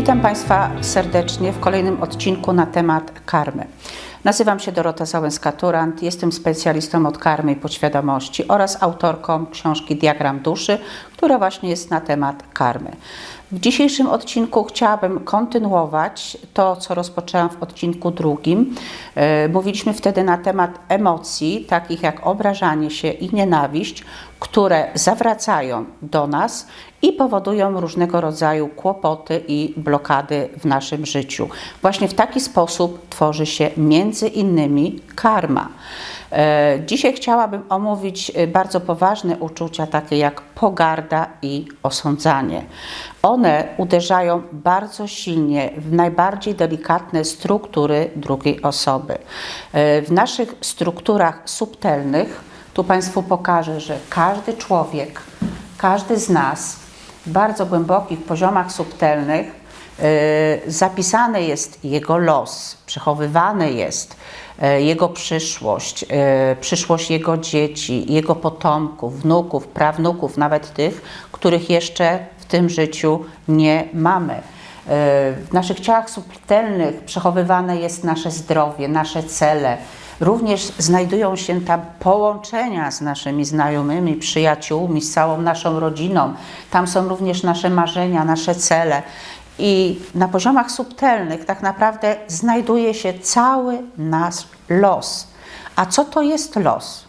Witam Państwa serdecznie w kolejnym odcinku na temat karmy. Nazywam się Dorota Załęska-Turant, jestem specjalistą od karmy i podświadomości oraz autorką książki Diagram Duszy, która właśnie jest na temat karmy. W dzisiejszym odcinku chciałabym kontynuować to, co rozpoczęłam w odcinku drugim. E, mówiliśmy wtedy na temat emocji, takich jak obrażanie się i nienawiść, które zawracają do nas i powodują różnego rodzaju kłopoty i blokady w naszym życiu. Właśnie w taki sposób tworzy się między innymi karma. E, dzisiaj chciałabym omówić bardzo poważne uczucia, takie jak pogarda i osądzanie. One uderzają bardzo silnie w najbardziej delikatne struktury drugiej osoby. E, w naszych strukturach subtelnych, tu Państwu pokażę, że każdy człowiek, każdy z nas w bardzo głębokich poziomach subtelnych zapisany jest jego los, przechowywany jest E, jego przyszłość, e, przyszłość jego dzieci, jego potomków, wnuków, prawnuków, nawet tych, których jeszcze w tym życiu nie mamy. E, w naszych ciałach subtelnych przechowywane jest nasze zdrowie, nasze cele. Również znajdują się tam połączenia z naszymi znajomymi, przyjaciółmi, z całą naszą rodziną. Tam są również nasze marzenia, nasze cele. I na poziomach subtelnych tak naprawdę znajduje się cały nasz los. A co to jest los?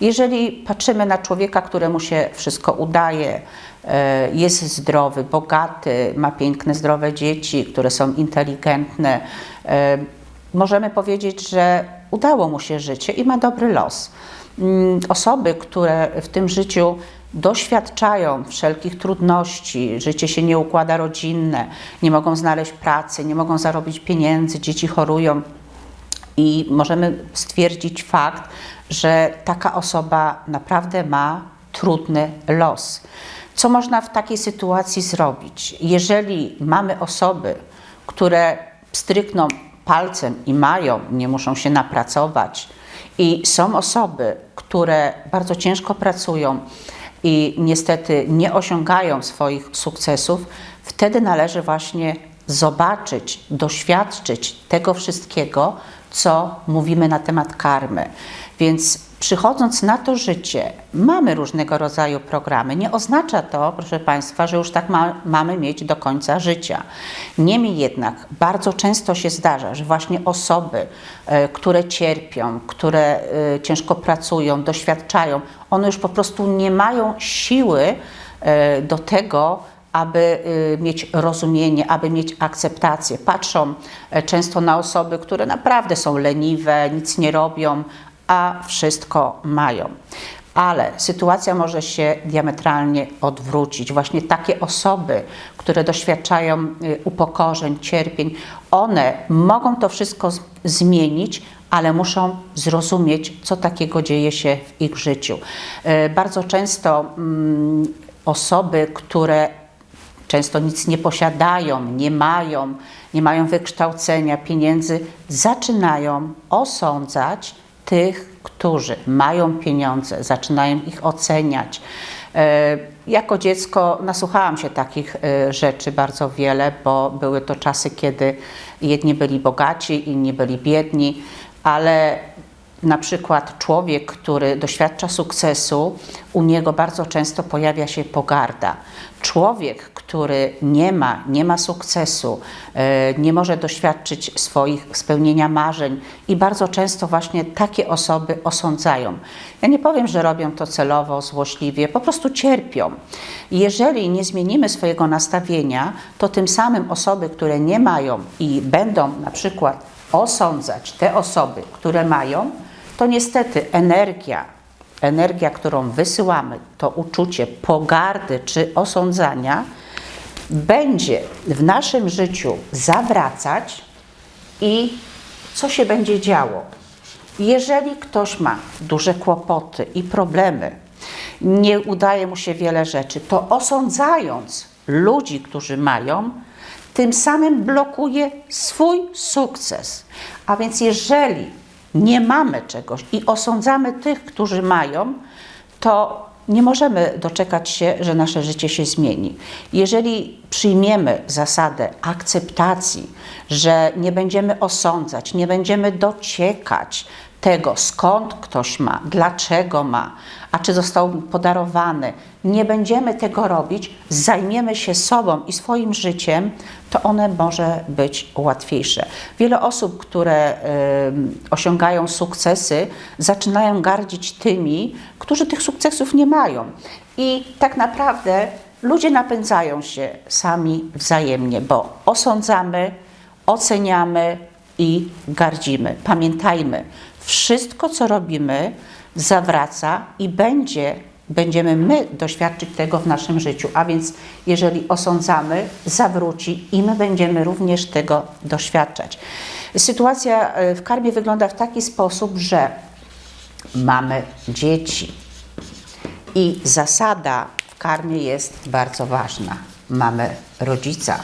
Jeżeli patrzymy na człowieka, któremu się wszystko udaje, e, jest zdrowy, bogaty, ma piękne, zdrowe dzieci, które są inteligentne, e, możemy powiedzieć, że udało mu się życie i ma dobry los. Mm, osoby, które w tym życiu doświadczają wszelkich trudności, życie się nie układa rodzinne, nie mogą znaleźć pracy, nie mogą zarobić pieniędzy, dzieci chorują i możemy stwierdzić fakt, że taka osoba naprawdę ma trudny los. Co można w takiej sytuacji zrobić? Jeżeli mamy osoby, które strykną palcem i mają, nie muszą się napracować, i są osoby, które bardzo ciężko pracują, i niestety nie osiągają swoich sukcesów, wtedy należy właśnie zobaczyć, doświadczyć tego wszystkiego, co mówimy na temat karmy. Więc przychodząc na to życie, mamy różnego rodzaju programy. Nie oznacza to, proszę Państwa, że już tak ma, mamy mieć do końca życia. Niemniej jednak bardzo często się zdarza, że właśnie osoby, e, które cierpią, które e, ciężko pracują, doświadczają, one już po prostu nie mają siły e, do tego, aby mieć rozumienie, aby mieć akceptację. Patrzą często na osoby, które naprawdę są leniwe, nic nie robią, a wszystko mają. Ale sytuacja może się diametralnie odwrócić. Właśnie takie osoby, które doświadczają y, upokorzeń, cierpień, one mogą to wszystko zmienić, ale muszą zrozumieć, co takiego dzieje się w ich życiu. Y, bardzo często mm, osoby, które często nic nie posiadają, nie mają, nie mają wykształcenia, pieniędzy, zaczynają osądzać tych, którzy mają pieniądze, zaczynają ich oceniać. E, jako dziecko nasłuchałam się takich e, rzeczy bardzo wiele, bo były to czasy, kiedy jedni byli bogaci, inni byli biedni, ale na przykład człowiek, który doświadcza sukcesu, u niego bardzo często pojawia się pogarda. Człowiek, który nie ma, nie ma sukcesu, e, nie może doświadczyć swoich spełnienia marzeń i bardzo często właśnie takie osoby osądzają. Ja nie powiem, że robią to celowo, złośliwie, po prostu cierpią. Jeżeli nie zmienimy swojego nastawienia, to tym samym osoby, które nie mają i będą na przykład osądzać te osoby, które mają, to niestety energia, energia, którą wysyłamy, to uczucie pogardy czy osądzania, będzie w naszym życiu zawracać i co się będzie działo? Jeżeli ktoś ma duże kłopoty i problemy, nie udaje mu się wiele rzeczy, to osądzając ludzi, którzy mają, tym samym blokuje swój sukces. A więc jeżeli nie mamy czegoś i osądzamy tych, którzy mają, to nie możemy doczekać się, że nasze życie się zmieni. Jeżeli przyjmiemy zasadę akceptacji, że nie będziemy osądzać, nie będziemy dociekać tego, skąd ktoś ma, dlaczego ma, a czy został podarowany, nie będziemy tego robić, zajmiemy się sobą i swoim życiem, to one może być łatwiejsze. Wiele osób, które y, osiągają sukcesy, zaczynają gardzić tymi, którzy tych sukcesów nie mają. I tak naprawdę ludzie napędzają się sami wzajemnie, bo osądzamy, oceniamy i gardzimy. Pamiętajmy, wszystko co robimy zawraca i będzie będziemy my doświadczyć tego w naszym życiu. A więc jeżeli osądzamy, zawróci i my będziemy również tego doświadczać. Sytuacja e, w karmie wygląda w taki sposób, że mamy dzieci i zasada w karmie jest bardzo ważna. Mamy rodzica.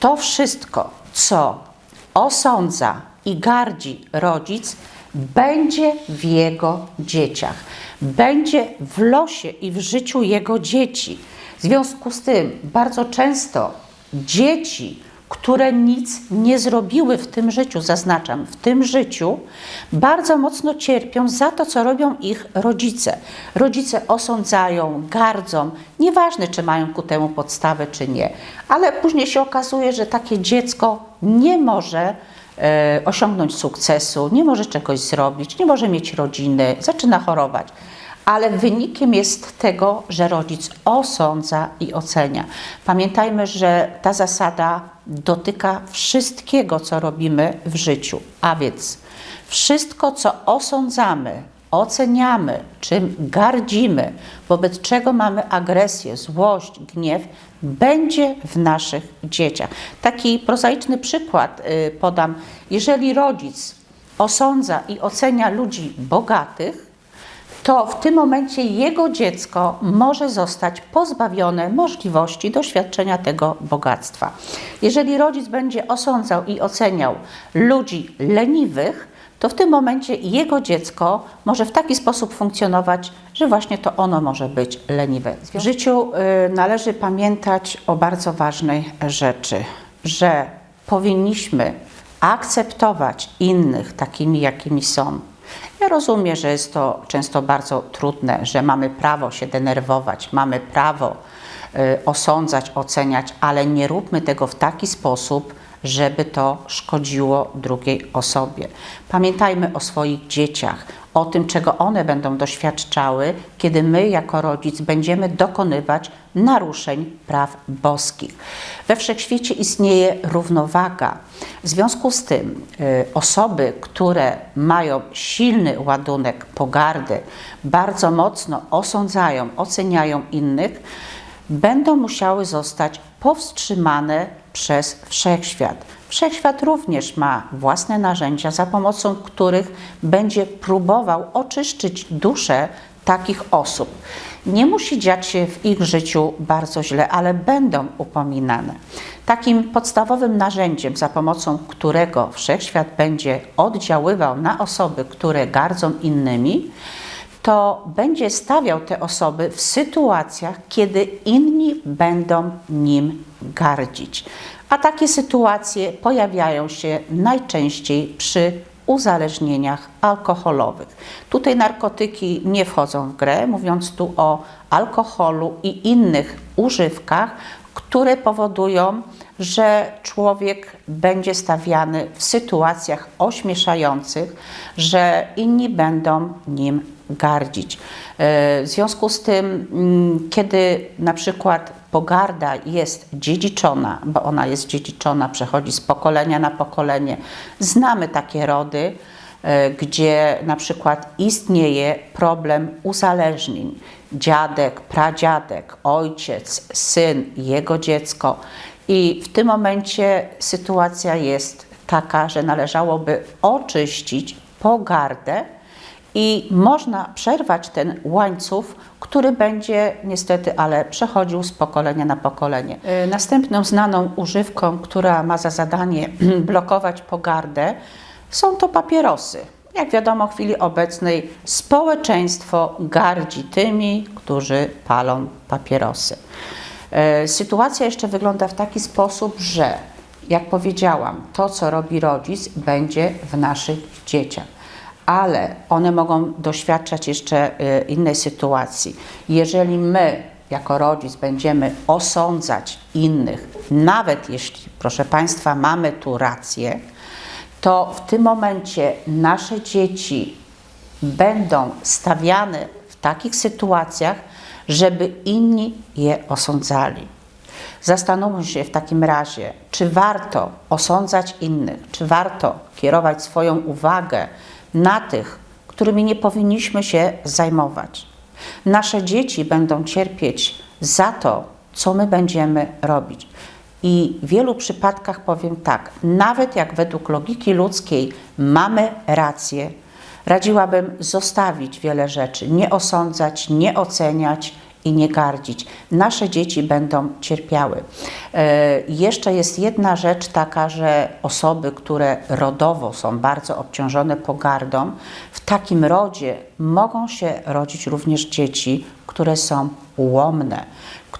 To wszystko, co osądza i gardzi rodzic, będzie w jego dzieciach, będzie w losie i w życiu jego dzieci. W związku z tym bardzo często dzieci, które nic nie zrobiły w tym życiu, zaznaczam, w tym życiu, bardzo mocno cierpią za to, co robią ich rodzice. Rodzice osądzają, gardzą, nieważne, czy mają ku temu podstawę, czy nie, ale później się okazuje, że takie dziecko nie może E, osiągnąć sukcesu, nie może czegoś zrobić, nie może mieć rodziny, zaczyna chorować. Ale wynikiem jest tego, że rodzic osądza i ocenia. Pamiętajmy, że ta zasada dotyka wszystkiego, co robimy w życiu. A więc wszystko, co osądzamy, oceniamy, czym gardzimy, wobec czego mamy agresję, złość, gniew, będzie w naszych dzieciach. Taki prozaiczny przykład y, podam. Jeżeli rodzic osądza i ocenia ludzi bogatych, to w tym momencie jego dziecko może zostać pozbawione możliwości doświadczenia tego bogactwa. Jeżeli rodzic będzie osądzał i oceniał ludzi leniwych, to w tym momencie jego dziecko może w taki sposób funkcjonować, że właśnie to ono może być leniwe. W życiu y, należy pamiętać o bardzo ważnej rzeczy, że powinniśmy akceptować innych takimi, jakimi są. Ja rozumiem, że jest to często bardzo trudne, że mamy prawo się denerwować, mamy prawo y, osądzać, oceniać, ale nie róbmy tego w taki sposób, żeby to szkodziło drugiej osobie. Pamiętajmy o swoich dzieciach, o tym, czego one będą doświadczały, kiedy my, jako rodzic, będziemy dokonywać naruszeń praw boskich. We wszechświecie istnieje równowaga. W związku z tym, y, osoby, które mają silny ładunek pogardy, bardzo mocno osądzają, oceniają innych, będą musiały zostać powstrzymane przez wszechświat. Wszechświat również ma własne narzędzia, za pomocą których będzie próbował oczyszczyć duszę takich osób. Nie musi dziać się w ich życiu bardzo źle, ale będą upominane. Takim podstawowym narzędziem, za pomocą którego wszechświat będzie oddziaływał na osoby, które gardzą innymi, to będzie stawiał te osoby w sytuacjach, kiedy inni będą nim gardzić. A takie sytuacje pojawiają się najczęściej przy uzależnieniach alkoholowych. Tutaj narkotyki nie wchodzą w grę, mówiąc tu o alkoholu i innych używkach, które powodują, że człowiek będzie stawiany w sytuacjach ośmieszających, że inni będą nim gardzić. E, w związku z tym, mm, kiedy na przykład pogarda jest dziedziczona, bo ona jest dziedziczona, przechodzi z pokolenia na pokolenie, znamy takie rody, gdzie na przykład istnieje problem uzależnień. Dziadek, pradziadek, ojciec, syn, jego dziecko. I w tym momencie sytuacja jest taka, że należałoby oczyścić pogardę i można przerwać ten łańcuch, który będzie niestety, ale przechodził z pokolenia na pokolenie. Y, następną znaną używką, która ma za zadanie blokować pogardę, są to papierosy. Jak wiadomo, w chwili obecnej społeczeństwo gardzi tymi, którzy palą papierosy. E, Sytuacja jeszcze wygląda w taki sposób, że jak powiedziałam, to co robi rodzic będzie w naszych dzieciach, ale one mogą doświadczać jeszcze e, innej sytuacji. Jeżeli my jako rodzic będziemy osądzać innych, nawet jeśli, proszę Państwa, mamy tu rację, to w tym momencie nasze dzieci będą stawiane w takich sytuacjach, żeby inni je osądzali. Zastanówmy się w takim razie, czy warto osądzać innych, czy warto kierować swoją uwagę na tych, którymi nie powinniśmy się zajmować. Nasze dzieci będą cierpieć za to, co my będziemy robić. I w wielu przypadkach powiem tak, nawet jak według logiki ludzkiej mamy rację, radziłabym zostawić wiele rzeczy, nie osądzać, nie oceniać i nie gardzić. Nasze dzieci będą cierpiały. E, jeszcze jest jedna rzecz taka, że osoby, które rodowo są bardzo obciążone pogardą, w takim rodzie mogą się rodzić również dzieci, które są ułomne,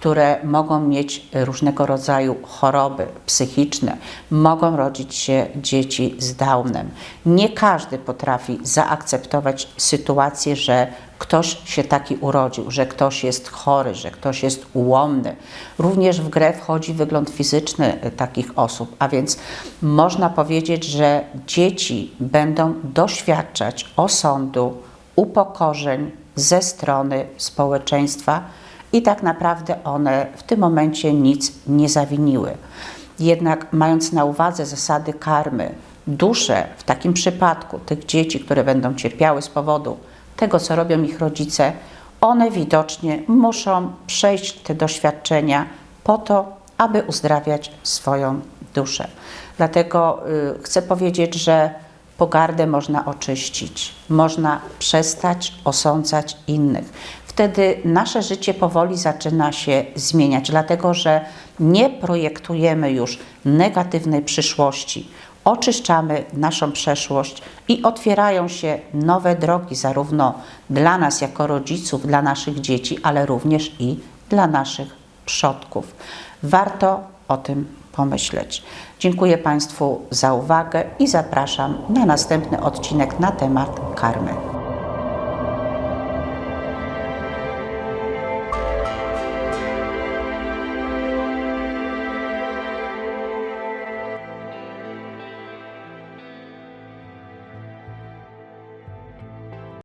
które mogą mieć różnego rodzaju choroby psychiczne, mogą rodzić się dzieci z Downem. Nie każdy potrafi zaakceptować sytuację, że ktoś się taki urodził, że ktoś jest chory, że ktoś jest ułomny. Również w grę wchodzi wygląd fizyczny takich osób, a więc można powiedzieć, że dzieci będą doświadczać osądu, upokorzeń ze strony społeczeństwa i tak naprawdę one w tym momencie nic nie zawiniły. Jednak mając na uwadze zasady karmy, dusze w takim przypadku tych dzieci, które będą cierpiały z powodu tego, co robią ich rodzice, one widocznie muszą przejść te doświadczenia po to, aby uzdrawiać swoją duszę. Dlatego y, chcę powiedzieć, że pogardę można oczyścić, można przestać osądzać innych. Wtedy nasze życie powoli zaczyna się zmieniać, dlatego że nie projektujemy już negatywnej przyszłości, oczyszczamy naszą przeszłość i otwierają się nowe drogi, zarówno dla nas jako rodziców, dla naszych dzieci, ale również i dla naszych przodków. Warto o tym pomyśleć. Dziękuję Państwu za uwagę i zapraszam na następny odcinek na temat karmy.